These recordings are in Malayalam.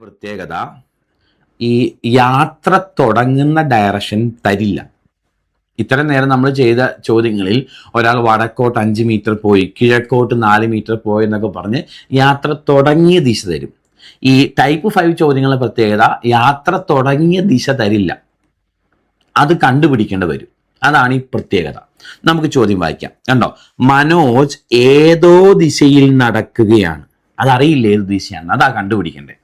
പ്രത്യേകത ഈ യാത്ര തുടങ്ങുന്ന ഡയറക്ഷൻ തരില്ല. ഇത്ര നേരം നമ്മൾ ചെയ്ത ചോദ്യങ്ങളിൽ ഒരാൾ വടക്കോട്ട് അഞ്ച് മീറ്റർ പോയി കിഴക്കോട്ട് നാല് മീറ്റർ പോയി എന്നൊക്കെ പറഞ്ഞ് യാത്ര തുടങ്ങിയ ദിശ തരും. ഈ ടൈപ്പ് ഫൈവ് ചോദ്യങ്ങളുടെ പ്രത്യേകത യാത്ര തുടങ്ങിയ ദിശ തരില്ല. അത് കണ്ടുപിടിക്കേണ്ടി വരും. അതാണ് ഈ പ്രത്യേകത. നമുക്ക് ചോദ്യം വായിക്കാം. കണ്ടോ? മനോജ് ഏതോ ദിശയിൽ നടക്കുകയാണ്. അതറിയില്ല ഏത് ദിശയാണ്. അതാ കണ്ടുപിടിക്കേണ്ടത്.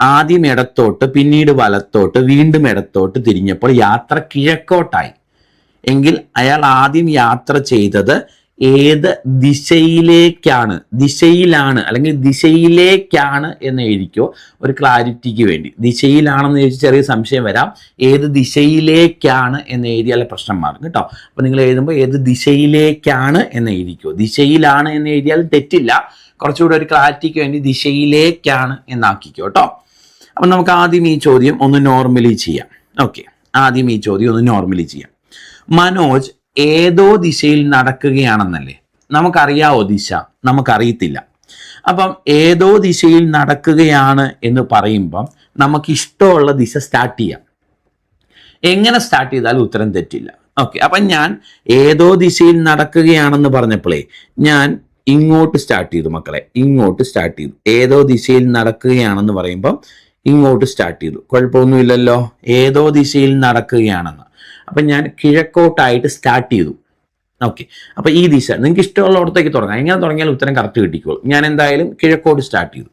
ആദ്യം ഇടത്തോട്ട് പിന്നീട് വലത്തോട്ട് വീണ്ടും ഇടത്തോട്ട് തിരിഞ്ഞപ്പോൾ യാത്ര കിഴക്കോട്ടായി. എങ്കിൽ അയാൾ ആദ്യം യാത്ര ചെയ്തത് ഏത് ദിശയിലേക്കാണ്? ദിശയിലാണ് അല്ലെങ്കിൽ ദിശയിലേക്കാണ് എന്ന് എഴുതിക്കോ. ഒരു ക്ലാരിറ്റിക്ക് വേണ്ടി. ദിശയിലാണെന്ന് ചോദിച്ചാൽ ചെറിയ സംശയം വരാം. ഏത് ദിശയിലേക്കാണ് എന്ന് എഴുതിയാൽ പ്രശ്നം മാറും കേട്ടോ. അപ്പൊ നിങ്ങൾ എഴുതുമ്പോൾ ഏത് ദിശയിലേക്കാണ് എന്ന് എഴുതിക്കോ. ദിശയിലാണ് എന്ന് എഴുതിയാൽ തെറ്റില്ല. കുറച്ചുകൂടെ ഒരു ക്ലാരിറ്റിക്ക് വേണ്ടി ദിശയിലേക്കാണ് എന്നാക്കിക്കോ കേട്ടോ. അപ്പം നമുക്ക് ആദ്യം ഈ ചോദ്യം ഒന്ന് നോർമലി ചെയ്യാം. ഓക്കെ ആദ്യം ഈ ചോദ്യം ഒന്ന് നോർമലി ചെയ്യാം. മനോജ് ഏതോ ദിശയിൽ നടക്കുകയാണെന്നല്ലേ? നമുക്കറിയാവോ ദിശ? നമുക്കറിയത്തില്ല. അപ്പം ഏതോ ദിശയിൽ നടക്കുകയാണ് എന്ന് പറയുമ്പം നമുക്ക് ഇഷ്ടമുള്ള ദിശ സ്റ്റാർട്ട് ചെയ്യാം. എങ്ങനെ സ്റ്റാർട്ട് ചെയ്താലും ഉത്തരം തെറ്റില്ല. ഓക്കെ അപ്പം ഞാൻ ഏതോ ദിശയിൽ നടക്കുകയാണെന്ന് പറഞ്ഞപ്പോഴേ ഞാൻ ഇങ്ങോട്ട് സ്റ്റാർട്ട് ചെയ്തു മക്കളെ. ഇങ്ങോട്ട് സ്റ്റാർട്ട് ചെയ്തു. ഏതോ ദിശയിൽ നടക്കുകയാണെന്ന് പറയുമ്പം ഇങ്ങോട്ട് സ്റ്റാർട്ട് ചെയ്തു. കുഴപ്പമൊന്നുമില്ലല്ലോ. ഏതോ ദിശയിൽ നടക്കുകയാണെന്ന്. അപ്പം ഞാൻ കിഴക്കോട്ടായിട്ട് സ്റ്റാർട്ട് ചെയ്തു. ഓക്കെ അപ്പം ഈ ദിശ നിങ്ങൾക്ക് ഇഷ്ടമുള്ളിടത്തേക്ക് തുടങ്ങാം. എങ്ങനെ തുടങ്ങിയാൽ ഉത്തരം കറക്റ്റ് കിട്ടിക്കോളും. ഞാൻ എന്തായാലും കിഴക്കോട്ട് സ്റ്റാർട്ട് ചെയ്തു.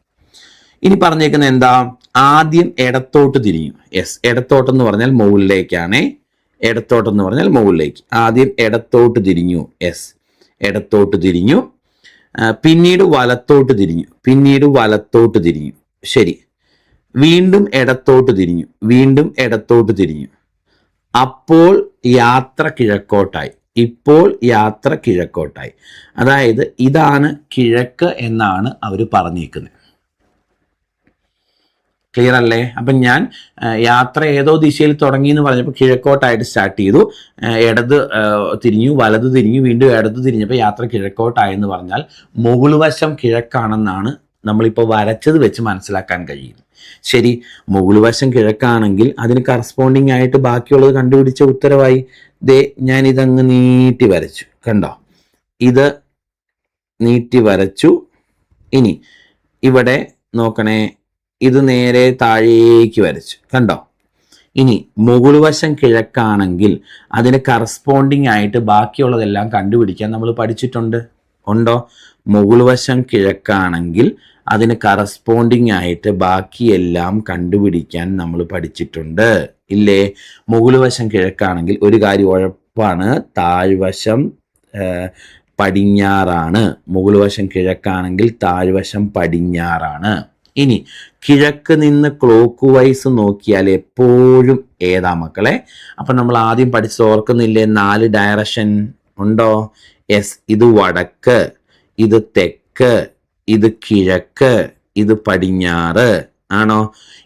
ഇനി പറഞ്ഞേക്കുന്നത് എന്താ? ആദ്യം ഇടത്തോട്ട് തിരിഞ്ഞു യെസ് ഇടത്തോട്ടെന്ന് പറഞ്ഞാൽ മുകളിലേക്കാണേ. ഇടത്തോട്ടെന്ന് പറഞ്ഞാൽ മുകളിലേക്ക്. ആദ്യം ഇടത്തോട്ട് തിരിഞ്ഞു. യെസ് ഇടത്തോട്ട് തിരിഞ്ഞു. പിന്നീട് വലത്തോട്ട് തിരിഞ്ഞു. പിന്നീട് വലത്തോട്ട് തിരിഞ്ഞു. ശരി. വീണ്ടും ഇടത്തോട്ട് തിരിഞ്ഞു. വീണ്ടും ഇടത്തോട്ട് തിരിഞ്ഞു. അപ്പോൾ യാത്ര കിഴക്കോട്ടായി. ഇപ്പോൾ യാത്ര കിഴക്കോട്ടായി. അതായത് ഇതാണ് കിഴക്ക് എന്നാണ് അവർ പറഞ്ഞേക്കുന്നത്. ക്ലിയർ അല്ലേ? അപ്പം ഞാൻ യാത്ര ഏതോ ദിശയിൽ തുടങ്ങി എന്ന് പറഞ്ഞപ്പോൾ കിഴക്കോട്ടായിട്ട് സ്റ്റാർട്ട് ചെയ്തു. ഇടത് തിരിഞ്ഞു വലത് തിരിഞ്ഞു വീണ്ടും ഇടത് തിരിഞ്ഞപ്പോൾ യാത്ര കിഴക്കോട്ടായെന്ന് പറഞ്ഞാൽ മുകൾ വശം കിഴക്കാണെന്നാണ് നമ്മളിപ്പോൾ വരച്ചത് വെച്ച് മനസ്സിലാക്കാൻ കഴിയും ശരി മുകൾ വശം കിഴക്കാണെങ്കിൽ അതിന് കറസ്പോണ്ടിങ് ആയിട്ട് ബാക്കിയുള്ളത് കണ്ടുപിടിച്ച ഉത്തരവായി. ദേ ഞാൻ ഇതങ്ങ് നീട്ടി വരച്ചു. കണ്ടോ? ഇത് നീട്ടി വരച്ചു. ഇനി ഇവിടെ നോക്കണേ ഇത് നേരെ താഴേക്ക് വരച്ചു. കണ്ടോ? ഇനി മുകൾ വശം കിഴക്കാണെങ്കിൽ അതിന് കറസ്പോണ്ടിങ് ആയിട്ട് ബാക്കിയുള്ളതെല്ലാം കണ്ടുപിടിക്കാൻ നമ്മൾ പഠിച്ചിട്ടുണ്ട്. ഉണ്ടോ? മുകൾ വശം കിഴക്കാണെങ്കിൽ അതിന് കറസ്പോണ്ടിങ് ആയിട്ട് ബാക്കിയെല്ലാം കണ്ടുപിടിക്കാൻ നമ്മൾ പഠിച്ചിട്ടുണ്ട്. ഇല്ലേ? മുകൾ വശം കിഴക്കാണെങ്കിൽ ഒരു കാര്യം ഉഴപ്പാണ്. താഴ്വശം പടിഞ്ഞാറാണ്. മുകൾ വശം കിഴക്കാണെങ്കിൽ താഴ്വശം പടിഞ്ഞാറാണ്. ഇനി കിഴക്ക് നിന്ന് ക്ലോക്ക് വൈസ് നോക്കിയാൽ എപ്പോഴും ഏതാ മക്കളെ? അപ്പൊ നമ്മൾ ആദ്യം പഠിച്ചത് ഓർക്കുന്നില്ലേ? നാല് ഡയറക്ഷൻ ഉണ്ടോ? എസ് ഇത് വടക്ക് ഇത് തെക്ക് ഇത് കിഴക്ക് ഇത് പടിഞ്ഞാറ് ആണോ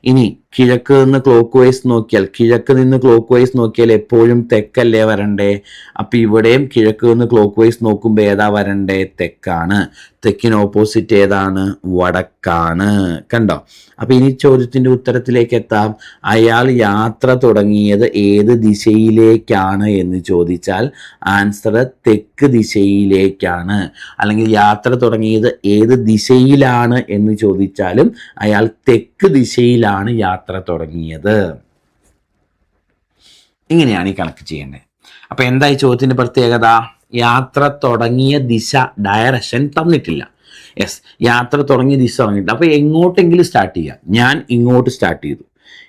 ഇനി കിഴക്ക് നിന്ന് ക്ലോക്ക് വൈസ് നോക്കിയാൽ കിഴക്ക് നിന്ന് ക്ലോക്ക് വൈസ് നോക്കിയാൽ എപ്പോഴും തെക്കല്ലേ വരണ്ടേ? അപ്പൊ ഇവിടെയും കിഴക്ക് നിന്ന് ക്ലോക്ക് വൈസ് നോക്കുമ്പോൾ ഏതാ വരണ്ടേ? തെക്കാണ്. തെക്കിന് ഓപ്പോസിറ്റ് ഏതാണ്? വടക്കാണ്. കണ്ടോ? അപ്പൊ ഇനി ചോദ്യത്തിന്റെ ഉത്തരത്തിലേക്ക് എത്താം. അയാൾ യാത്ര തുടങ്ങിയത് ഏത് ദിശയിലേക്കാണ് എന്ന് ചോദിച്ചാൽ ആൻസർ തെക്ക് ദിശയിലേക്കാണ്. അല്ലെങ്കിൽ യാത്ര തുടങ്ങിയത് ഏത് ദിശയിലാണ് എന്ന് ചോദിച്ചാലും അയാൾ തെക്ക് ദിശയിലാണ് യാത്ര തുടങ്ങിയത്. ഇങ്ങനെയാണ് ഈ കണക്ക് ചെയ്യേണ്ടത് അപ്പൊ എന്താ ഈ ചോദ്യത്തിന്റെ പ്രത്യേകത? യാത്ര തുടങ്ങിയ ദിശ ഡയറക്ഷൻ തന്നിട്ടില്ല. യെസ് യാത്ര തുടങ്ങിയ ദിശ തുടങ്ങിയിട്ടില്ല അപ്പൊ എങ്ങോട്ടെങ്കിലും സ്റ്റാർട്ട് ചെയ്യാം. ഞാൻ ഇങ്ങോട്ട് സ്റ്റാർട്ട് ചെയ്തു.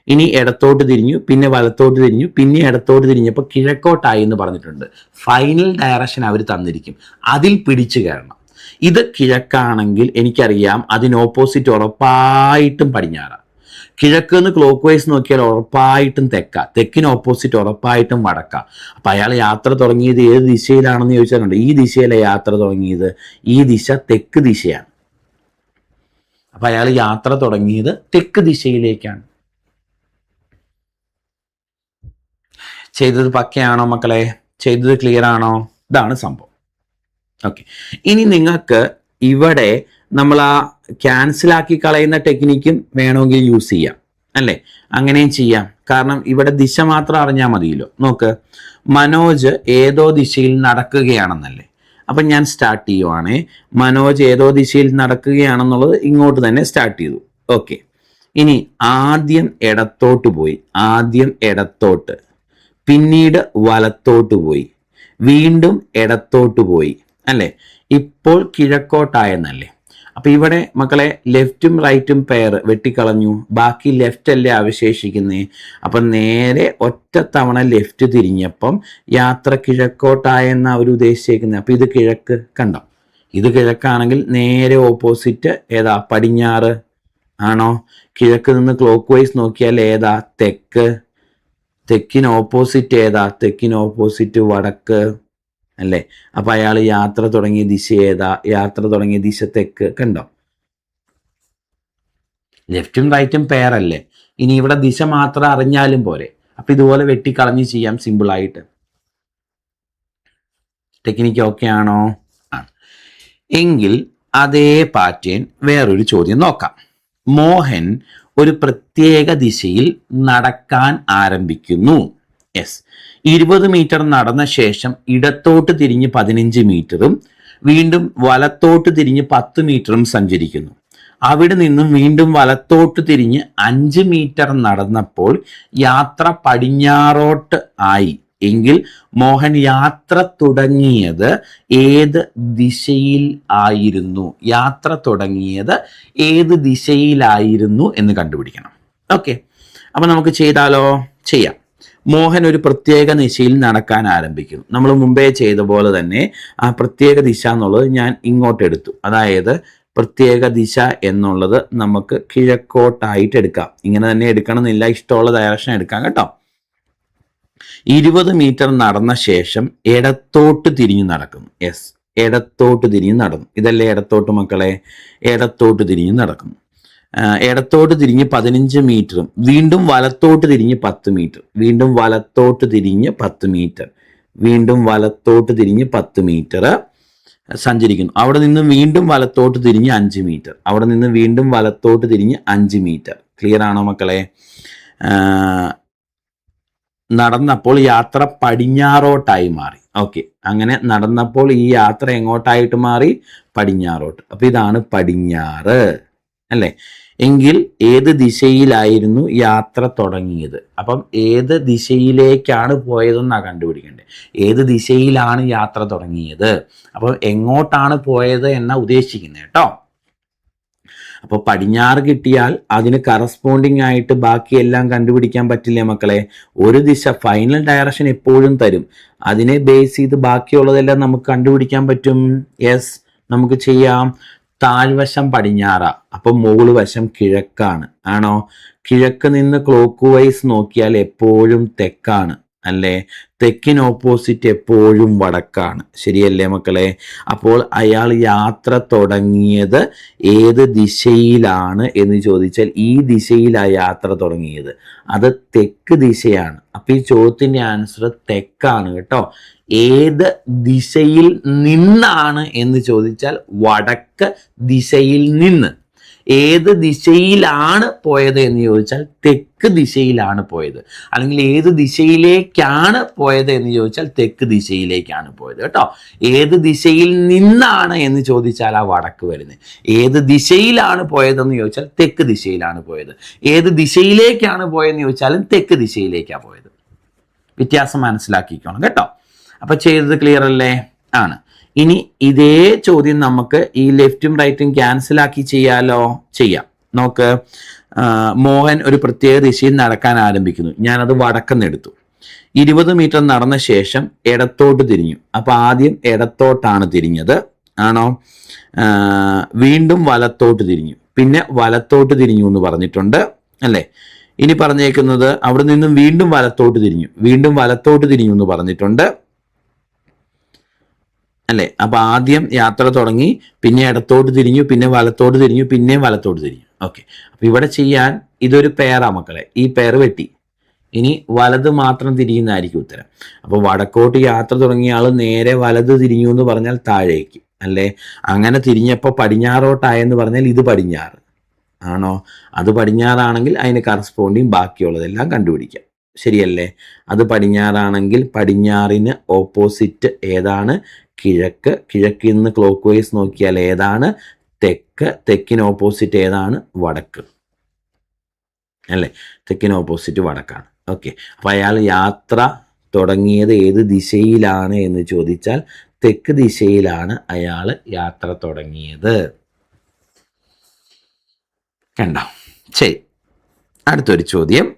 ഇനി ഇടത്തോട്ട് തിരിഞ്ഞു പിന്നെ വലത്തോട്ട് തിരിഞ്ഞു പിന്നെ ഇടത്തോട്ട് തിരിഞ്ഞപ്പോൾ കിഴക്കോട്ടായി എന്ന് പറഞ്ഞിട്ടുണ്ട്. ഫൈനൽ ഡയറക്ഷൻ അവർ തന്നിരിക്കും. അതിൽ പിടിച്ചു കയറണം. ഇത് കിഴക്കാണെങ്കിൽ എനിക്കറിയാം അതിന് ഓപ്പോസിറ്റ് ഉറപ്പായിട്ടും പടിഞ്ഞാറ. കിഴക്ക് നിന്ന് ക്ലോക്ക് വൈസ് നോക്കിയാൽ ഉറപ്പായിട്ടും തെക്ക. തെക്കിന് ഓപ്പോസിറ്റ് ഉറപ്പായിട്ടും വടക്ക. അപ്പൊ അയാൾ യാത്ര തുടങ്ങിയത് ഏത് ദിശയിലാണെന്ന് ചോദിച്ചാലുണ്ട്. ഈ ദിശയിലെ യാത്ര തുടങ്ങിയത്. ഈ ദിശ തെക്ക് ദിശയാണ്. അപ്പൊ അയാൾ യാത്ര തുടങ്ങിയത് തെക്ക് ദിശയിലേക്കാണ്. ചെയ്തത് പക്കയാണോ മക്കളെ? ചെയ്തത് ക്ലിയർ ആണോ? ഇതാണ് സംഭവം. ഓക്കെ ഇനി നിങ്ങൾക്ക് ഇവിടെ നമ്മൾ ആ ക്യാൻസൽ ആക്കി കളയുന്ന ടെക്നിക്കും വേണമെങ്കിൽ യൂസ് ചെയ്യാം. അല്ലേ? അങ്ങനെയും ചെയ്യാം. കാരണം ഇവിടെ ദിശ മാത്രം അറിഞ്ഞാൽ മതിയല്ലോ. നോക്ക്. മനോജ് ഏതോ ദിശയിൽ നടക്കുകയാണെന്നല്ലേ. അപ്പം ഞാൻ സ്റ്റാർട്ട് ചെയ്യുവാണേ. മനോജ് ഏതോ ദിശയിൽ നടക്കുകയാണെന്നുള്ളത് ഇങ്ങോട്ട് തന്നെ സ്റ്റാർട്ട് ചെയ്തു. ഓക്കെ ഇനി ആദ്യം ഇടത്തോട്ട് പോയി. ആദ്യം ഇടത്തോട്ട്. പിന്നീട് വലത്തോട്ട് പോയി. വീണ്ടും ഇടത്തോട്ട് പോയി. അല്ലേ? ഇപ്പോൾ കിഴക്കോട്ടായെന്നല്ലേ? അപ്പൊ ഇവിടെ മക്കളെ ലെഫ്റ്റും റൈറ്റും പെയർ വെട്ടിക്കളഞ്ഞു. ബാക്കി ലെഫ്റ്റ് അല്ലേ അവശേഷിക്കുന്നത് അപ്പൊ നേരെ ഒറ്റ തവണ ലെഫ്റ്റ് തിരിഞ്ഞപ്പം യാത്ര കിഴക്കോട്ടായെന്ന അവർ ഉദ്ദേശിച്ചേക്കുന്നത് അപ്പൊ ഇത് കിഴക്ക് കണ്ടോ? ഇത് കിഴക്കാണെങ്കിൽ നേരെ ഓപ്പോസിറ്റ് ഏതാ? പടിഞ്ഞാറ്. ആണോ? കിഴക്ക് നിന്ന് ക്ലോക്ക് വൈസ് നോക്കിയാൽ ഏതാ? തെക്ക്. തെക്കിന് ഓപ്പോസിറ്റ് ഏതാ? തെക്കിന് ഓപ്പോസിറ്റ് വടക്ക്. അല്ലേ? അപ്പൊ അയാൾ യാത്ര തുടങ്ങിയ ദിശ ഏതാ? യാത്ര തുടങ്ങിയ ദിശ തെക്ക് കണ്ടോ? ലെഫ്റ്റും റൈറ്റും പെയർ അല്ലേ? ഇനി ഇവിടെ ദിശ മാത്രം അറിഞ്ഞാലും പോരെ. അപ്പൊ ഇതുപോലെ വെട്ടിക്കളഞ്ഞ് ചെയ്യാം സിമ്പിൾ ആയിട്ട്. ടെക്നിക്ക് ഓക്കെ ആണോ? ആ. എങ്കിൽ അതേ പാറ്റേൺ വേറൊരു ചോദ്യം നോക്കാം. മോഹൻ ഒരു പ്രത്യേക ദിശയിൽ നടക്കാൻ ആരംഭിക്കുന്നു. യെസ് ഇരുപത് മീറ്റർ നടന്ന ശേഷം ഇടത്തോട്ട് തിരിഞ്ഞ് പതിനഞ്ച് മീറ്ററും വീണ്ടും വലത്തോട്ട് തിരിഞ്ഞ് പത്ത് മീറ്ററും സഞ്ചരിക്കുന്നു. അവിടെ നിന്നും വീണ്ടും വലത്തോട്ട് തിരിഞ്ഞ് അഞ്ച് മീറ്റർ നടന്നപ്പോൾ യാത്ര പടിഞ്ഞാറോട്ട് ആയി. എങ്കിൽ മോഹൻ യാത്ര തുടങ്ങിയത് ഏത് ദിശയിൽ ആയിരുന്നു? യാത്ര തുടങ്ങിയത് ഏത് ദിശയിലായിരുന്നു എന്ന് കണ്ടുപിടിക്കണം. ഓക്കെ. അപ്പൊ നമുക്ക് ചെയ്താലോ? ചെയ്യാം. മോഹൻ ഒരു പ്രത്യേക ദിശയിൽ നടക്കാൻ ആരംഭിക്കുന്നു. നമ്മൾ മുമ്പേ ചെയ്ത പോലെ തന്നെ ആ പ്രത്യേക ദിശ എന്നുള്ളത് ഞാൻ ഇങ്ങോട്ട് എടുത്തു. അതായത് പ്രത്യേക ദിശ എന്നുള്ളത് നമുക്ക് കിഴക്കോട്ടായിട്ട് എടുക്കാം. ഇങ്ങനെ തന്നെ എടുക്കണമെന്നില്ല ഇഷ്ടമുള്ള ഡയറക്ഷൻ എടുക്കാം കേട്ടോ. ഇരുപത് മീറ്റർ നടന്ന ശേഷം ഇടത്തോട്ട് തിരിഞ്ഞു നടക്കുന്നു. യെസ് ഇടത്തോട്ട് തിരിഞ്ഞു നടന്നു. ഇതല്ലേ ഇടത്തോട്ട് മക്കളെ? ഇടത്തോട്ട് തിരിഞ്ഞു നടക്കുന്നു. ആ, ഇടത്തോട്ട് തിരിഞ്ഞ് പതിനഞ്ച് മീറ്ററും വീണ്ടും വലത്തോട്ട് തിരിഞ്ഞ് പത്ത് മീറ്റർ വീണ്ടും വലത്തോട്ട് തിരിഞ്ഞ് പത്ത് മീറ്റർ വീണ്ടും വലത്തോട്ട് തിരിഞ്ഞ് പത്ത് മീറ്റർ സഞ്ചരിക്കുന്നു. അവിടെ നിന്ന് വീണ്ടും വലത്തോട്ട് തിരിഞ്ഞ് അഞ്ച് മീറ്റർ അവിടെ നിന്ന് വീണ്ടും വലത്തോട്ട് തിരിഞ്ഞ് അഞ്ച് മീറ്റർ. ക്ലിയർ ആണോ മക്കളെ? നടന്നപ്പോൾ യാത്ര പടിഞ്ഞാറോട്ടായി മാറി. ഓക്കെ അങ്ങനെ നടന്നപ്പോൾ ഈ യാത്ര എങ്ങോട്ടായിട്ട് മാറി? പടിഞ്ഞാറോട്ട്. അപ്പൊ ഇതാണ് പടിഞ്ഞാറ്. അല്ലേ? എങ്കിൽ ഏത് ദിശയിലായിരുന്നു യാത്ര തുടങ്ങിയത്? അപ്പം ഏത് ദിശയിലേക്കാണ് പോയതെന്നാണ് കണ്ടുപിടിക്കേണ്ടത് ഏത് ദിശയിലാണ് യാത്ര തുടങ്ങിയത്? അപ്പം എങ്ങോട്ടാണ് പോയത് എന്ന ഉദ്ദേശിക്കുന്നത് കേട്ടോ അപ്പോൾ പടിഞ്ഞാറ് കിട്ടിയാൽ അതിന് കറസ്പോണ്ടിങ് ആയിട്ട് ബാക്കിയെല്ലാം കണ്ടുപിടിക്കാൻ പറ്റില്ലേ മക്കളെ? ഒരു ദിശ ഫൈനൽ ഡയറക്ഷൻ എപ്പോഴും തരും. അതിനെ ബേസ് ചെയ്ത് ബാക്കിയുള്ളതെല്ലാം നമുക്ക് കണ്ടുപിടിക്കാൻ പറ്റും? യെസ് നമുക്ക് ചെയ്യാം. താഴ്വശം പടിഞ്ഞാറ അപ്പം മുകൾ വശം കിഴക്കാണ്. ആണോ? കിഴക്ക് നിന്ന് ക്ലോക്ക് വൈസ് നോക്കിയാൽ എപ്പോഴും തെക്കാണ് അല്ലേ? തെക്കിന് ഓപ്പോസിറ്റ് എപ്പോഴും വടക്കാണ്. ശരിയല്ലേ മക്കളെ? അപ്പോൾ അയാൾ യാത്ര തുടങ്ങിയത് ഏത് ദിശയിലാണ് എന്ന് ചോദിച്ചാൽ ഈ ദിശയിലാണ് യാത്ര തുടങ്ങിയത്. അത് തെക്ക് ദിശയാണ്. അപ്പൊ ഈ ചോദ്യത്തിന്റെ ആൻസർ തെക്കാണ് കേട്ടോ. ഏത് ദിശയിൽ നിന്നാണ് എന്ന് ചോദിച്ചാൽ വടക്ക് ദിശയിൽ നിന്ന്. ഏത് ദിശയിലാണ് പോയത് എന്ന് ചോദിച്ചാൽ തെക്ക് ദിശയിലാണ് പോയത്. അല്ലെങ്കിൽ ഏത് ദിശയിലേക്കാണ് പോയത് എന്ന് ചോദിച്ചാൽ തെക്ക് ദിശയിലേക്കാണ് പോയത് കേട്ടോ. ഏത് ദിശയിൽ നിന്നാണ് എന്ന് ചോദിച്ചാൽ ആ വടക്ക് വരുന്നത്. ഏത് ദിശയിലാണ് പോയതെന്ന് ചോദിച്ചാൽ തെക്ക് ദിശയിലാണ് പോയത്. ഏത് ദിശയിലേക്കാണ് പോയതെന്ന് ചോദിച്ചാലും തെക്ക് ദിശയിലേക്കാണ് പോയത്. വ്യത്യാസം മനസ്സിലാക്കിക്കോണം കേട്ടോ. അപ്പൊ ചെയ്തത് ക്ലിയർ അല്ലേ? ആണ്. ഇനി ഇതേ ചോദ്യം നമുക്ക് ഈ ലെഫ്റ്റും റൈറ്റും ക്യാൻസൽ ആക്കി ചെയ്യാലോ? ചെയ്യാം. നോക്ക്. മോഹൻ ഒരു പ്രത്യേക ദിശയിൽ നടക്കാൻ ആരംഭിക്കുന്നു. ഞാനത് വടക്കെന്നെടുത്തു ഇരുപത് മീറ്റർ നടന്ന ശേഷം ഇടത്തോട്ട് തിരിഞ്ഞു. അപ്പൊ ആദ്യം ഇടത്തോട്ടാണ് തിരിഞ്ഞത്. ആണോ? വീണ്ടും വലത്തോട്ട് തിരിഞ്ഞു. പിന്നെ വലത്തോട്ട് തിരിഞ്ഞു എന്ന് പറഞ്ഞിട്ടുണ്ട്. അല്ലേ? ഇനി പറഞ്ഞേക്കുന്നത് അവിടെ നിന്നും വീണ്ടും വലത്തോട്ട് തിരിഞ്ഞു. വീണ്ടും വലത്തോട്ട് തിരിഞ്ഞു എന്ന് പറഞ്ഞിട്ടുണ്ട്. അല്ലേ? അപ്പൊ ആദ്യം യാത്ര തുടങ്ങി പിന്നെ ഇടത്തോട്ട് തിരിഞ്ഞു പിന്നെ വലത്തോട്ട് തിരിഞ്ഞു പിന്നെ വലത്തോട്ട് തിരിഞ്ഞു. ഓക്കെ അപ്പൊ ഇവിടെ ചെയ്യാൻ ഇതൊരു പെയറാ മക്കളെ. ഈ പെയർ വെട്ടി. ഇനി വലത് മാത്രം തിരിയുന്നതായിരിക്കും ഉത്തരം. അപ്പൊ വടക്കോട്ട് യാത്ര തുടങ്ങിയ ആൾ നേരെ വലത് തിരിഞ്ഞു എന്ന് പറഞ്ഞാൽ താഴേക്ക് അല്ലേ? അങ്ങനെ തിരിഞ്ഞപ്പോൾ പടിഞ്ഞാറോട്ടായെന്ന് പറഞ്ഞാൽ ഇത് പടിഞ്ഞാറ്. ആണോ? അത് പടിഞ്ഞാറാണെങ്കിൽ അതിന് കറസ്പോണ്ടിങ് ബാക്കിയുള്ളതെല്ലാം കണ്ടുപിടിക്കാം. ശരിയല്ലേ? അത് പടിഞ്ഞാറാണെങ്കിൽ പടിഞ്ഞാറിന് ഓപ്പോസിറ്റ് ഏതാണ്? കിഴക്ക് കിഴക്കിൽ നിന്ന് ക്ലോക്ക് വൈസ് നോക്കിയാൽ ഏതാണ്? തെക്ക് തെക്കിന് ഓപ്പോസിറ്റ് ഏതാണ്? വടക്ക്. അല്ലേ? തെക്കിന് ഓപ്പോസിറ്റ് വടക്കാണ്. ഓക്കെ അപ്പോൾ അയാൾ യാത്ര തുടങ്ങിയത് ഏത് ദിശയിലാണ് എന്ന് ചോദിച്ചാൽ തെക്ക് ദിശയിലാണ് അയാൾ യാത്ര തുടങ്ങിയത്. കണ്ട? ശരി. അടുത്തൊരു ചോദ്യം.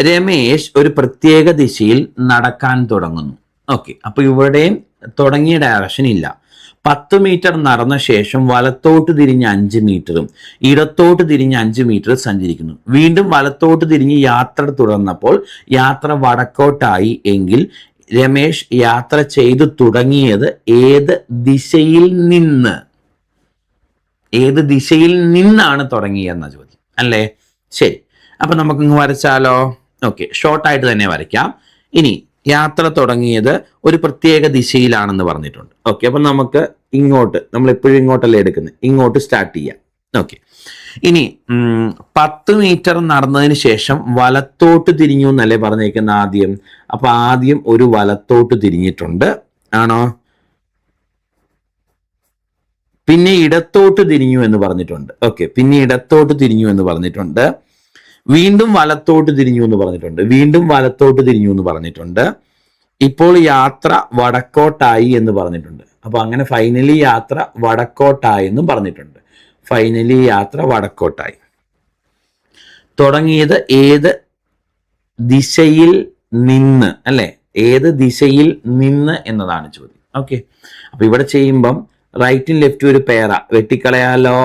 രമേശ് ഒരു പ്രത്യേക ദിശയിൽ നടക്കാൻ തുടങ്ങുന്നു. ഓക്കെ അപ്പോൾ ഇവിടെയും തുടങ്ങിയ ഡയറക്ഷൻ ഇല്ല. പത്ത് മീറ്റർ നടന്ന ശേഷം വലത്തോട്ട് തിരിഞ്ഞ് അഞ്ച് മീറ്ററും ഇടത്തോട്ട് തിരിഞ്ഞ് അഞ്ച് മീറ്റർ സഞ്ചരിക്കുന്നു. വീണ്ടും വലത്തോട്ട് തിരിഞ്ഞ് യാത്ര തുടർന്നപ്പോൾ യാത്ര വടക്കോട്ടായി എങ്കിൽ രമേശ് യാത്ര ചെയ്തു തുടങ്ങിയത് ഏത് ദിശയിൽ നിന്ന്? ഏത് ദിശയിൽ നിന്നാണ് തുടങ്ങിയെന്ന ചോദ്യം. അല്ലേ? ശരി. അപ്പൊ നമുക്കിങ്ങ് വരച്ചാലോ? ഓക്കെ ഷോർട്ടായിട്ട് തന്നെ വരയ്ക്കാം. ഇനി യാത്ര തുടങ്ങിയത് ഒരു പ്രത്യേക ദിശയിലാണെന്ന് പറഞ്ഞിട്ടുണ്ട്. ഓക്കെ അപ്പൊ നമുക്ക് ഇങ്ങോട്ട് നമ്മൾ എപ്പോഴും ഇങ്ങോട്ടല്ലേ എടുക്കുന്നത്? ഇങ്ങോട്ട് സ്റ്റാർട്ട് ചെയ്യാം. ഓക്കെ ഇനി പത്ത് മീറ്റർ നടന്നതിന് ശേഷം വലത്തോട്ട് തിരിഞ്ഞു എന്നല്ലേ പറഞ്ഞേക്കുന്ന ആദ്യം? അപ്പൊ ആദ്യം ഒരു വലത്തോട്ട് തിരിഞ്ഞിട്ടുണ്ട്. ആണോ? പിന്നെ ഇടത്തോട്ട് തിരിഞ്ഞു എന്ന് പറഞ്ഞിട്ടുണ്ട്. ഓക്കെ പിന്നെ ഇടത്തോട്ട് തിരിഞ്ഞു എന്ന് പറഞ്ഞിട്ടുണ്ട്. വീണ്ടും വലത്തോട്ട് തിരിഞ്ഞു എന്ന് പറഞ്ഞിട്ടുണ്ട്. വീണ്ടും വലത്തോട്ട് തിരിഞ്ഞു എന്ന് പറഞ്ഞിട്ടുണ്ട്. ഇപ്പോൾ യാത്ര വടക്കോട്ടായി എന്ന് പറഞ്ഞിട്ടുണ്ട്. അപ്പൊ അങ്ങനെ ഫൈനലി യാത്ര വടക്കോട്ടായി എന്നും പറഞ്ഞിട്ടുണ്ട്. ഫൈനലി യാത്ര വടക്കോട്ടായി. തുടങ്ങിയത് ഏത് ദിശയിൽ നിന്ന് അല്ലെ? ഏത് ദിശയിൽ നിന്ന് എന്നതാണ് ചോദ്യം. ഓക്കെ അപ്പൊ ഇവിടെ ചെയ്യുമ്പം റൈറ്റും ലെഫ്റ്റും ഒരു പേറ വെട്ടിക്കളയാലോ?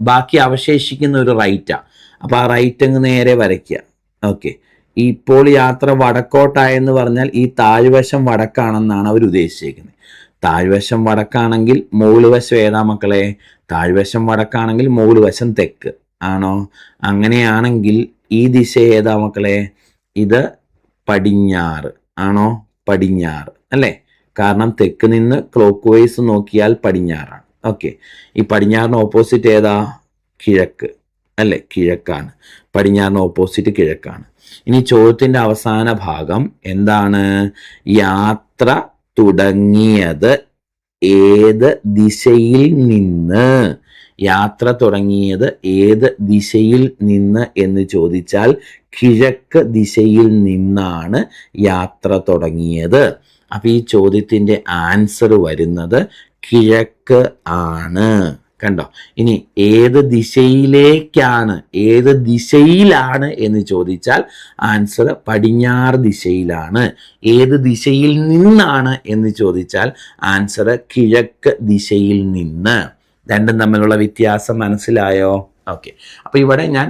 ബാക്കി അവശേഷിക്കുന്ന ഒരു റൈറ്റാ അപ്പൊ ആ റൈറ്റ് അങ്ങ് നേരെ വരയ്ക്കുക. ഓക്കെ ഇപ്പോൾ യാത്ര വടക്കോട്ടായെന്ന് പറഞ്ഞാൽ ഈ താഴ്വശം വടക്കാണെന്നാണ് അവർ ഉദ്ദേശിച്ചിരിക്കുന്നത് താഴ്വശം വടക്കാണെങ്കിൽ മുകൾ വശം ഏതാ മക്കളെ? താഴ്വശം വടക്കാണെങ്കിൽ മുകൾ വശം തെക്ക്. ആണോ? അങ്ങനെയാണെങ്കിൽ ഈ ദിശ ഏതാ മക്കളെ? ഇത് പടിഞ്ഞാറ്. ആണോ? പടിഞ്ഞാറ്. അല്ലേ? കാരണം തെക്ക് നിന്ന് ക്ലോക്ക് വൈസ് നോക്കിയാൽ പടിഞ്ഞാറാണ്. ഓക്കെ ഈ പടിഞ്ഞാറിന് ഓപ്പോസിറ്റ് ഏതാ? കിഴക്ക്. അല്ലേ? കിഴക്കാണ്. പടിഞ്ഞാറിന് ഓപ്പോസിറ്റ് കിഴക്കാണ്. ഇനി ചോദ്യത്തിന്റെ അവസാന ഭാഗം എന്താണ്? യാത്ര തുടങ്ങിയത് ഏത് ദിശയിൽ നിന്ന്? യാത്ര തുടങ്ങിയത് ഏത് ദിശയിൽ നിന്ന് എന്ന് ചോദിച്ചാൽ കിഴക്ക് ദിശയിൽ നിന്നാണ് യാത്ര തുടങ്ങിയത്. അപ്പൊ ഈ ചോദ്യത്തിന്റെ ആൻസർ വരുന്നത് കിഴക്ക് ആണ്. കണ്ടോ? ഇനി ഏത് ദിശയിലേക്കാണ് ഏത് ദിശയിലാണ് എന്ന് ചോദിച്ചാൽ ആൻസർ പടിഞ്ഞാറ് ദിശയിലാണ്. ഏത് ദിശയിൽ നിന്നാണ് എന്ന് ചോദിച്ചാൽ ആൻസർ കിഴക്ക് ദിശയിൽ നിന്ന്. രണ്ടും തമ്മിലുള്ള വ്യത്യാസം മനസ്സിലായോ? ഓക്കെ അപ്പോൾ ഇവിടെ ഞാൻ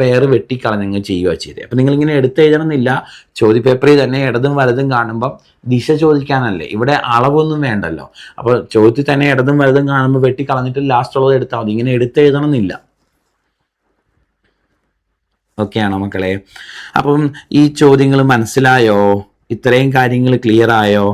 പേര് വെട്ടിക്കളഞ്ഞങ്ങ് ചെയ്യുകയോ ചെയ്തത് അപ്പോൾ നിങ്ങൾ ഇങ്ങനെ എടുത്ത് എഴുതണമെന്നില്ല. ചോദ്യ പേപ്പറിൽ തന്നെ ഇടതും വലതും കാണുമ്പം ദിശ ചോദിക്കാനല്ലേ. ഇവിടെ അളവൊന്നും വേണ്ടല്ലോ. അപ്പോൾ ചോദ്യത്തിൽ തന്നെ ഇടതും വലതും കാണുമ്പോൾ വെട്ടിക്കളഞ്ഞിട്ട് ലാസ്റ്റ് ഉള്ളത് എടുത്താൽ മതി. ഇങ്ങനെ എടുത്ത് എഴുതണമെന്നില്ല. ഓക്കെയാണോ മക്കളെ? അപ്പം ഈ ചോദ്യങ്ങൾ മനസ്സിലായോ? ഇത്രയും കാര്യങ്ങൾ ക്ലിയർ ആയോ?